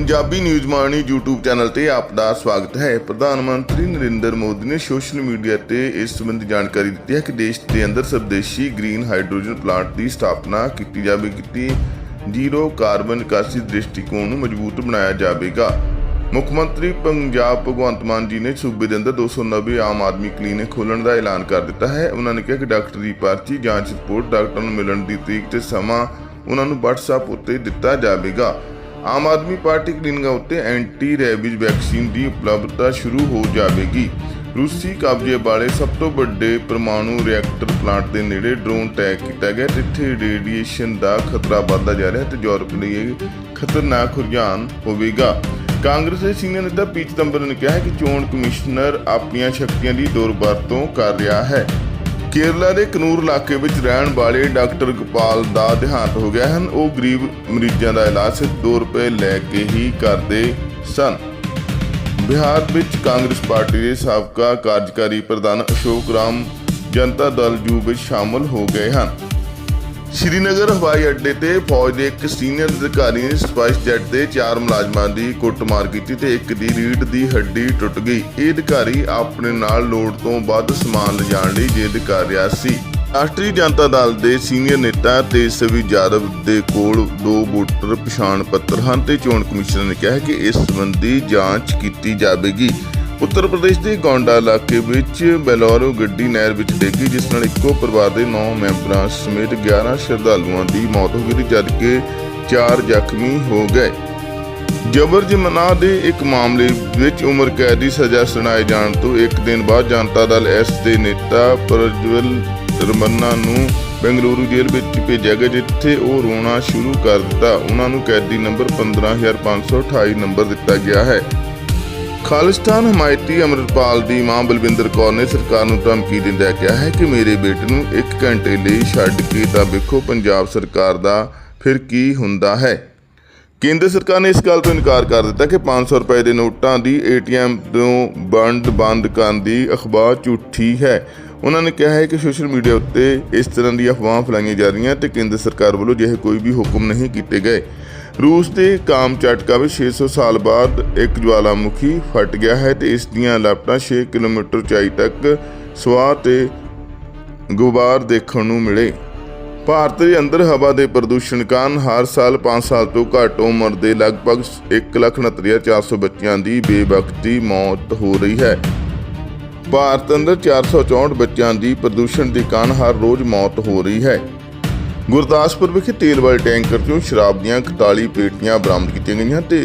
Punjabi news ਮਾਣੀ YouTube channel ਤੇ ਆਪ ਦਾ ਸਵਾਗਤ ਹੈ। ਪ੍ਰਧਾਨ ਮੰਤਰੀ ਨਰਿੰਦਰ ਮੋਦੀ ਨੇ ਸੋਸ਼ਲ ਮੀਡੀਆ ਤੇ ਇਸ ਸੰਬੰਧੀ ਜਾਣਕਾਰੀ ਦਿੱਤੀ ਹੈ ਕਿ ਦੇਸ਼ ਦੇ ਅੰਦਰ ਸਵਦੇਸ਼ੀ ਗ੍ਰੀਨ ਹਾਈਡਰੋਜਨ ਪਲਾਂਟ ਦੀ ਸਥਾਪਨਾ ਕੀਤੀ ਜਾਵੇਗੀ ਜ਼ੀਰੋ ਕਾਰਬਨ ਨਿਕਾਸੀ ਦ੍ਰਿਸ਼ਟੀਕੋਣ ਨੂੰ ਮਜ਼ਬੂਤ ਬਣਾਇਆ ਜਾਵੇਗਾ। ਮੁੱਖ ਮੰਤਰੀ ਪੰਜਾਬ ਭਗਵੰਤ ਮਾਨ ਜੀ ਨੇ ਸੂਬੇ ਦੇ ਅੰਦਰ 290 ਆਮ ਆਦਮੀ ਕਲੀਨਿਕ ਖੋਲਣ ਦਾ ਐਲਾਨ ਕਰ ਦਿੱਤਾ ਹੈ। ਉਹਨਾਂ ਨੇ ਕਿਹਾ ਕਿ ਡਾਕਟਰ ਦੀ ਪਰਚੀ ਜਾਂਚ ਰਿਪੋਰਟ ਡਾਕਟਰ ਨੂੰ ਮਿਲਣ ਦੀ ਤਰੀਕ ਤੇ ਸਮਾਂ ਉਹਨਾਂ ਨੂੰ WhatsApp ਉੱਤੇ ਦਿੱਤਾ ਜਾਵੇਗਾ। ਆਮ ਆਦਮੀ ਪਾਰਟੀ ਕਲੀਨਿਕਾਂ ਉੱਤੇ ਐਂਟੀ ਰੈਬੀਜ਼ ਵੈਕਸੀਨ ਦੀ ਉਪਲਬਧਤਾ ਸ਼ੁਰੂ ਹੋ ਜਾਵੇਗੀ। ਰੂਸੀ ਕਬਜ਼ੇ ਵਾਲੇ ਸਭ ਤੋਂ ਵੱਡੇ ਪਰਮਾਣੂ ਰਿਐਕਟਰ ਪਲਾਂਟ ਦੇ ਨੇੜੇ ਡਰੋਨ ਟੈਗ ਕੀਤਾ ਗਿਆ, ਜਿੱਥੇ ਰੇਡੀਏਸ਼ਨ ਦਾ ਖਤਰਾ ਵੱਧਦਾ ਜਾ ਰਿਹਾ ਹੈ ਤੇ ਯੂਰਪ ਲਈ ਇਹ ਖਤਰਨਾਕ ਰੁਝਾਨ ਹੋਵੇਗਾ। ਕਾਂਗਰਸ ਦੇ ਸੀਨੀਅਰ ਨੇਤਾ ਪੀ ਚਿਦੰਬਰਮ ਨੇ ਕਿਹਾ ਹੈ ਕਿ ਚੋਣ ਕਮਿਸ਼ਨਰ ਆਪਣੀਆਂ ਸ਼ਕਤੀਆਂ ਦੀ ਦੁਰਵਰਤੋਂ ਕਰ ਰਿਹਾ ਹੈ। ਕੇਰਲਾ ਦੇ ਕਨੂਰ ਇਲਾਕੇ ਵਿੱਚ ਰਹਿਣ ਵਾਲੇ ਡਾਕਟਰ ਗੋਪਾਲ ਦਾ ਦੇਹਾਂਤ ਹੋ ਗਿਆ ਹਨ। ਉਹ ਗਰੀਬ ਮਰੀਜ਼ਾਂ ਦਾ ਇਲਾਜ ਸਿਰਫ 2 ਰੁਪਏ ਲੈ ਕੇ ਹੀ ਕਰਦੇ ਸਨ। ਬਿਹਾਰ ਵਿੱਚ ਕਾਂਗਰਸ ਪਾਰਟੀ ਦੇ ਸਾਬਕਾ ਕਾਰਜਕਾਰੀ ਪ੍ਰਧਾਨ ਅਸ਼ੋਕ ਰਾਮ ਜਨਤਾ ਦਲ ਯੂ ਵਿੱਚ ਸ਼ਾਮਲ ਹੋ ਗਏ ਹਨ। ਸ਼੍ਰੀਨਗਰ ਹਵਾਈ ਅੱਡੇ ਤੇ ਫੌਜ ਦੇ ਇੱਕ ਸੀਨੀਅਰ ਅਧਿਕਾਰੀ ਨੇ ਸਪਾਈਸ ਜੈਟ ਦੇ ਚਾਰ ਮੁਲਾਜ਼ਮਾਂ ਦੀ ਕੁੱਟਮਾਰ ਕੀਤੀ ਤੇ ਇੱਕ ਦੀ ਰੀੜ ਦੀ ਹੱਡੀ ਟੁੱਟ ਗਈ। ਇਹ ਅਧਿਕਾਰੀ ਆਪਣੇ ਨਾਲ ਲੋੜ ਤੋਂ ਵੱਧ ਸਮਾਨ ਲਿਜਾਣ ਲਈ ਜਿੱਦ ਕਰ ਰਿਹਾ ਸੀ। ਰਾਸ਼ਟਰੀ ਜਨਤਾ ਦਲ ਦੇ ਸੀਨੀਅਰ ਨੇਤਾ ਤੇਜਸਵੀ ਯਾਦਵ ਦੇ ਕੋਲ ਦੋ ਵੋਟਰ ਪਛਾਣ ਪੱਤਰ ਹਨ ਤੇ ਚੋਣ ਕਮਿਸ਼ਨ ਨੇ ਕਿਹਾ ਕਿ ਇਸ ਸੰਬੰਧੀ ਜਾਂਚ ਕੀਤੀ ਜਾਵੇਗੀ। ਉੱਤਰ ਪ੍ਰਦੇਸ਼ ਦੇ ਗੋਂਡਾ ਇਲਾਕੇ ਵਿੱਚ ਬੈਲੋਰੋ ਗੱਡੀ ਨਹਿਰ ਵਿੱਚ ਡਿੱਗੀ, ਜਿਸ ਨਾਲ ਇੱਕੋ ਪਰਿਵਾਰ ਦੇ 9 ਮੈਂਬਰਾਂ ਸਮੇਤ 11 ਸ਼ਰਧਾਲੂਆਂ ਦੀ ਮੌਤ ਹੋ ਗਈ ਜਦਕਿ 4 ਜ਼ਖਮੀ ਹੋ ਗਏ। ਜਬਰ ਜਮਨਾ ਦੇ ਇੱਕ ਮਾਮਲੇ ਵਿੱਚ ਉਮਰ ਕੈਦ ਦੀ ਸਜ਼ਾ ਸੁਣਾਏ ਜਾਣ ਤੋਂ ਇੱਕ ਦਿਨ ਬਾਅਦ ਜਨਤਾ ਦਲ ਐਸ ਦੇ ਨੇਤਾ ਪ੍ਰਜਵਲ ਰਮੰਨਾ ਨੂੰ ਬੈਂਗਲੁਰੂ ਜੇਲ੍ਹ ਵਿੱਚ ਭੇਜਿਆ ਗਿਆ, ਜਿੱਥੇ ਉਹ ਰੋਣਾ ਸ਼ੁਰੂ ਕਰ ਦਿੱਤਾ। ਉਹਨਾਂ ਨੂੰ ਕੈਦੀ ਨੰਬਰ 15528 ਨੰਬਰ ਦਿੱਤਾ ਗਿਆ ਹੈ। ਖਾਲਿਸਤਾਨ ਹਮਾਇਤੀ ਅਮਰਪਾਲ ਦੀ ਮਾਂ ਬਲਵਿੰਦਰ ਕੌਰ ਨੇ ਸਰਕਾਰ ਨੂੰ ਧਮਕੀ ਦਿੰਦਿਆਂ ਕਿਹਾ ਹੈ ਕਿ ਮੇਰੇ ਬੇਟੇ ਨੂੰ 1 ਘੰਟੇ ਲਈ ਛੱਡ ਕੇ ਤਾਂ ਵੇਖੋ ਪੰਜਾਬ ਸਰਕਾਰ ਦਾ ਫਿਰ ਕੀ ਹੁੰਦਾ ਹੈ। ਕੇਂਦਰ ਸਰਕਾਰ ਨੇ ਇਸ ਗੱਲ ਤੋਂ ਇਨਕਾਰ ਕਰ ਦਿੱਤਾ ਕਿ 500 ਰੁਪਏ ਦੇ ਨੋਟਾਂ ਦੀ ਏਟੀਐਮ ਤੋਂ ਬੰਦ ਬੰਦ ਕਰਨ ਦੀ ਅਖਬਾਰ ਝੂਠੀ ਹੈ। ਉਹਨਾਂ ਨੇ ਕਿਹਾ ਹੈ ਕਿ ਸੋਸ਼ਲ ਮੀਡੀਆ ਉੱਤੇ ਇਸ ਤਰ੍ਹਾਂ ਦੀਆਂ ਅਫਵਾਹਾਂ ਫੈਲਾਈਆਂ ਜਾ ਰਹੀਆਂ ਤੇ ਕੇਂਦਰ ਸਰਕਾਰ ਵੱਲੋਂ ਜਿਹੇ ਕੋਈ ਵੀ ਹੁਕਮ ਨਹੀਂ ਕੀਤੇ ਗਏ। ਰੂਸ ਦੇ ਕਾਮਚਾਟਕਾ ਵਿੱਚ 600 ਸਾਲ ਬਾਅਦ ਇੱਕ ਜਵਾਲਾਮੁਖੀ ਫਟ ਗਿਆ ਹੈ ਤੇ ਇਸ ਦੀਆਂ ਲਾਪਟਾਂ 6 ਕਿਲੋਮੀਟਰ ਉਚਾਈ ਤੱਕ ਸਵਾਹ ਤੇ ਗੁਬਾਰ ਦੇਖਣ ਨੂੰ ਮਿਲੇ। ਭਾਰਤ ਦੇ ਅੰਦਰ ਹਵਾ ਦੇ ਪ੍ਰਦੂਸ਼ਣ ਕਾਰਨ ਹਰ ਸਾਲ 5 ਸਾਲ ਤੋਂ ਘੱਟ ਉਮਰ ਦੇ ਲਗਭਗ 1,69,400 ਬੱਚਿਆਂ ਦੀ ਬੇਵਕਤੀ ਮੌਤ ਹੋ ਰਹੀ ਹੈ। ਭਾਰਤ ਅੰਦਰ 464 ਬੱਚਿਆਂ ਦੀ ਪ੍ਰਦੂਸ਼ਣ ਦੇ ਕਾਰਨ ਹਰ ਰੋਜ਼ ਮੌਤ ਹੋ ਰਹੀ ਹੈ। ਗੁਰਦਾਸਪੁਰ ਵਿਖੇ ਤੇਲ ਵਾਲੇ ਟੈਂਕਰ ਚੋਂ ਸ਼ਰਾਬ ਦੀਆਂ 41 ਪੇਟੀਆਂ ਬਰਾਮਦ ਕੀਤੀਆਂ ਗਈਆਂ ਤੇ